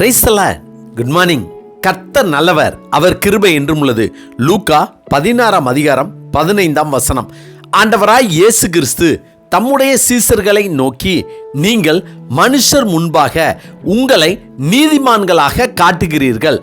பிரைஸ்தல good morning கர்த்தர் நல்லவர். அவர் கிருபை என்றும் உள்ளது. லூக்கா பதினாறாம் அதிகாரம் பதினைந்தாம் வசனம். ஆண்டவராய் இயேசு கிறிஸ்து தம்முடைய சீசர்களை நோக்கி நீங்கள் மனுஷர் முன்பாக உங்களை நீதிமான்களாக காட்டுகிறீர்கள்.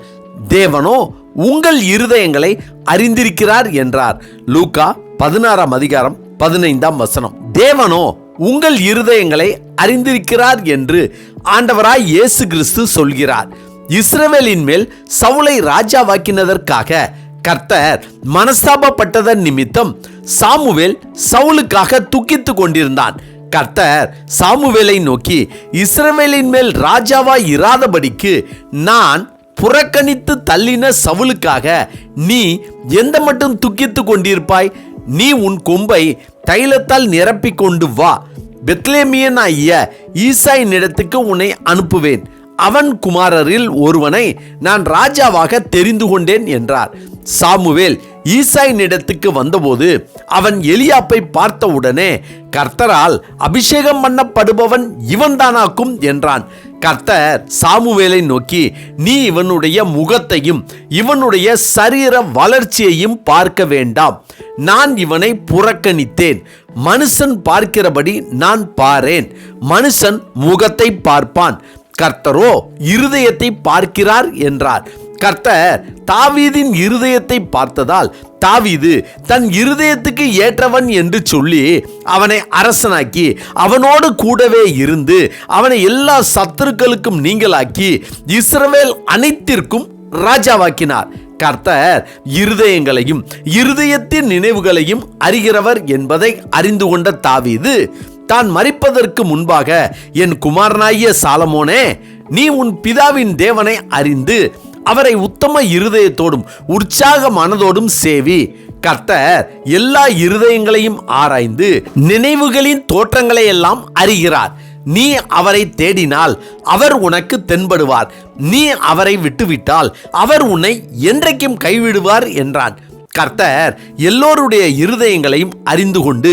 தேவனோ உங்கள் இருதயங்களை அறிந்திருக்கிறார் என்றார். லூக்கா பதினாறாம் அதிகாரம் பதினைந்தாம் வசனம். தேவனோ உங்கள் இருதயங்களை அறிந்திருக்கிறார் என்று ஆண்டவராய் இயேசு கிறிஸ்து சொல்கிறார். இஸ்ரவேலின் மேல் சவுளை ராஜாவாக்கினதற்காக கர்த்தர் மனஸ்தாபப்பட்டதன் நிமித்தம் சாமுவேல் சவுலுக்காக துக்கித்துக் கொண்டிருந்தான். கர்த்தர் சாமுவேலை நோக்கி இஸ்ரவேலின் மேல் ராஜாவாய் இராதபடிக்கு நான் புறக்கணித்து தள்ளின சவுலுக்காக நீ எந்த மட்டும் துக்கித்து கொண்டிருப்பாய்? நீ உன் கொம்பை தைலத்தால் நிரப்பிக் கொண்டு வா. பெத்லேமியனாகிய ஈசாயின் இடத்துக்கு உன்னை அனுப்புவேன். அவன் குமாரரில் ஒருவனை நான் ராஜாவாக தெரிந்து கொண்டேன் என்றார். சாமுவேல் ஈசாயின் இடத்துக்கு வந்தபோது அவன் எலியாப்பை பார்த்தவுடனே கர்த்தரால் அபிஷேகம் பண்ணப்படுபவன் இவன்தானாக்கும் என்றான். கர்த்தர் சாமுவேலை நோக்கி நீ இவனுடைய முகத்தையும் இவனுடைய சரீர வளர்ச்சியையும் பார்க்க வேண்டாம். நான் இவனை புறக்கணித்தேன். மனுஷன் பார்க்கிறபடி நான் பாரேன். மனுஷன் முகத்தை பார்ப்பான். கர்த்தரோ இருதயத்தை பார்க்கிறார் என்றார். கர்த்தர் தாவீதின் இருதயத்தை பார்த்ததால் தாவீது தன் இருதயத்துக்கு ஏற்றவன் என்று சொல்லி அவனை அரசனாக்கி அவனோடு கூடவே இருந்து அவனை எல்லா சத்துருக்களுக்கும் நீங்களாக்கி இஸ்ரவேல் அனைத்திற்கும் ராஜாவாக்கினார். கர்த்தர் இருதயங்களையும் இருதயத்தின் நினைவுகளையும் அறிகிறவர் என்பதை அறிந்து கொண்ட தாவீது தான் மறிப்பதற்கு முன்பாக என் குமாரனாகிய சாலமோனே நீ உன் பிதாவின் தேவனை அறிந்து அவரை உத்தம இருதயத்தோடும் உற்சாக மனதோடும் சேவி. கர்த்தர் எல்லா இருதயங்களையும் ஆராய்ந்து நினைவுகளின் தோற்றங்களை எல்லாம் அறிகிறார். நீ அவரை தேடினால் அவர் உனக்கு தென்படுவார். நீ அவரை விட்டுவிட்டால் அவர் உன்னை என்றைக்கும் கைவிடுவார் என்றான். கர்த்தர் எல்லோருடைய இருதயங்களையும் அறிந்து கொண்டு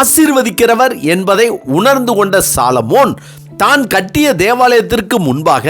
ஆசீர்வதிக்கிறவர் என்பதை உணர்ந்து கொண்ட சாலமோன் தான் கட்டிய தேவாலயத்திற்கு முன்பாக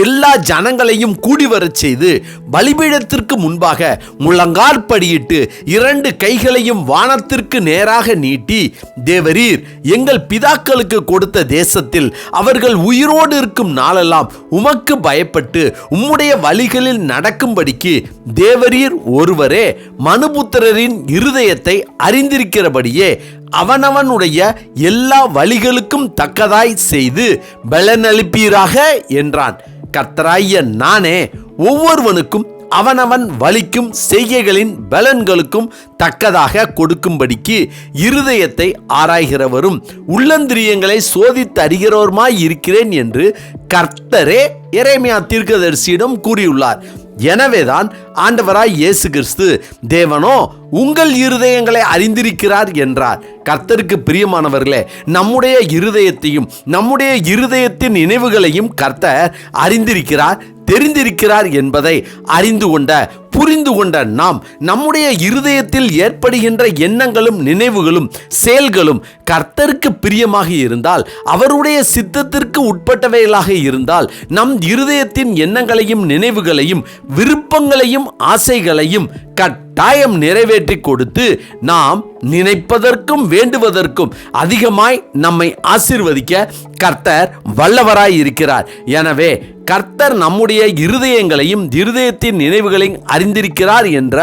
எல்லா ஜனங்களையும் கூடி வரச் செய்து பலிபீடத்திற்கு முன்பாக முழங்காற்படியிட்டு இரண்டு கைகளையும் வானத்திற்கு நேராக நீட்டி தேவரீர் எங்கள் பிதாக்களுக்கு கொடுத்த தேசத்தில் அவர்கள் உயிரோடு இருக்கும் நாளெல்லாம் உமக்கு பயப்பட்டு உம்முடைய வழிகளில் நடக்கும்படிக்கு தேவரீர் ஒருவரே மனுபுத்திரரின் இருதயத்தை அறிந்திருக்கிறபடியே அவனவனுடைய எல்லா வழிகளுக்கும் தக்கதாய் செய்து பலனளிப்பீராக என்றான். கர்த்தராகிய நானே ஒவ்வொருவனுக்கும் அவனவன் வலிக்கும் செய்கைகளின் பலன்களுக்கும் தக்கதாக கொடுக்கும்படிக்கு இருதயத்தை ஆராய்கிறவரும் உள்ளந்திரியங்களை சோதித்து அறிகிறவருமாய் இருக்கிறேன் என்று கர்த்தரே இறைமையா தீர்க்கதரிசியிடம் கூறியுள்ளார். எனவேதான் ஆண்டவராய் இயேசு கிறிஸ்து தேவனோ உங்கள் இருதயங்களை அறிந்திருக்கிறார் என்றார். கர்த்தருக்கு பிரியமானவர்களே நம்முடைய இருதயத்தையும் நம்முடைய இருதயத்தின் நினைவுகளையும் கர்த்தர் அறிந்திருக்கிறார் தெரிந்திருக்கிறார் என்பதை அறிந்து கொண்ட புரிந்து கொண்ட நாம் நம்முடைய இருதயத்தில் ஏற்படுகின்ற எண்ணங்களும் நினைவுகளும் செயல்களும் கர்த்தருக்கு பிரியமாக இருந்தால் அவருடைய சித்தத்திற்கு உட்பட்டவைகளாக இருந்தால் நம் இருதயத்தின் எண்ணங்களையும் நினைவுகளையும் விருப்பங்களையும் ஆசைகளையும் கட்டாயம் நிறைவேற்றி கொடுத்து நாம் நினைப்பதற்கும் வேண்டுவதற்கும் அதிகமாய் நம்மை ஆசிர்வதிக்க கர்த்தர் வல்லவராய் இருக்கிறார். எனவே கர்த்தர் நம்முடைய இருதயங்களையும் இருதயத்தின் நினைவுகளையும் அறிந்திருக்கிறார் என்ற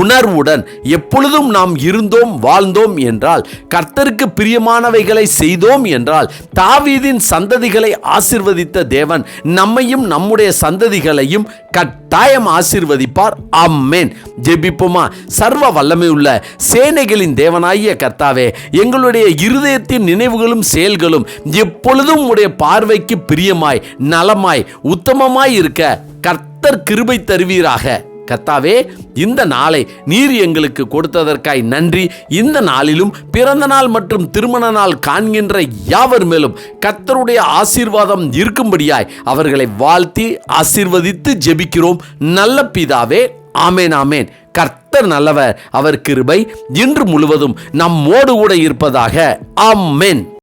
உணர்வுடன் எப்பொழுதும் நாம் இருந்தோம் வாழ்ந்தோம் என்றால் கர்த்தருக்கு பிரியமானவைகளை செய்தோம் என்றால் தாவீதின் சந்ததிகளை ஆசிர்வதித்த தேவன் நம்மையும் நம்முடைய சந்ததிகளையும் கட்டாயம் ஆசிர்வதிப்பார். அம்மேன் ஜெபிப்போமா? சர்வ வல்லமை உள்ள சேனைகளின் தேவனாகிய கர்த்தாவே எங்களுடைய இருதயத்தின் நினைவுகளும் செயல்களும் எப்பொழுதும் உடைய பார்வைக்கு பிரியமாய் நலமாய் உத்தமமாய் இருக்க கர்த்தர் கிருபை தருவீராக. கர்த்தாவே இந்த நாளை நீர் எங்களுக்கு கொடுத்ததற்காய் நன்றி. இந்த நாளிலும் பிறந்த நாள் மற்றும் திருமண நாள் காண்கின்ற யாவர் மேலும் கர்த்தருடைய ஆசீர்வாதம் இருக்கும்படியாய் அவர்களை வாழ்த்தி ஆசீர்வதித்து ஜெபிக்கிறோம். நல்ல பிதாவே ஆமேன் ஆமேன். கர்த்தர் நல்லவர் அவர் கிருபை இன்று முழுவதும் நம்மோடு கூட இருப்பதாக. ஆமேன்.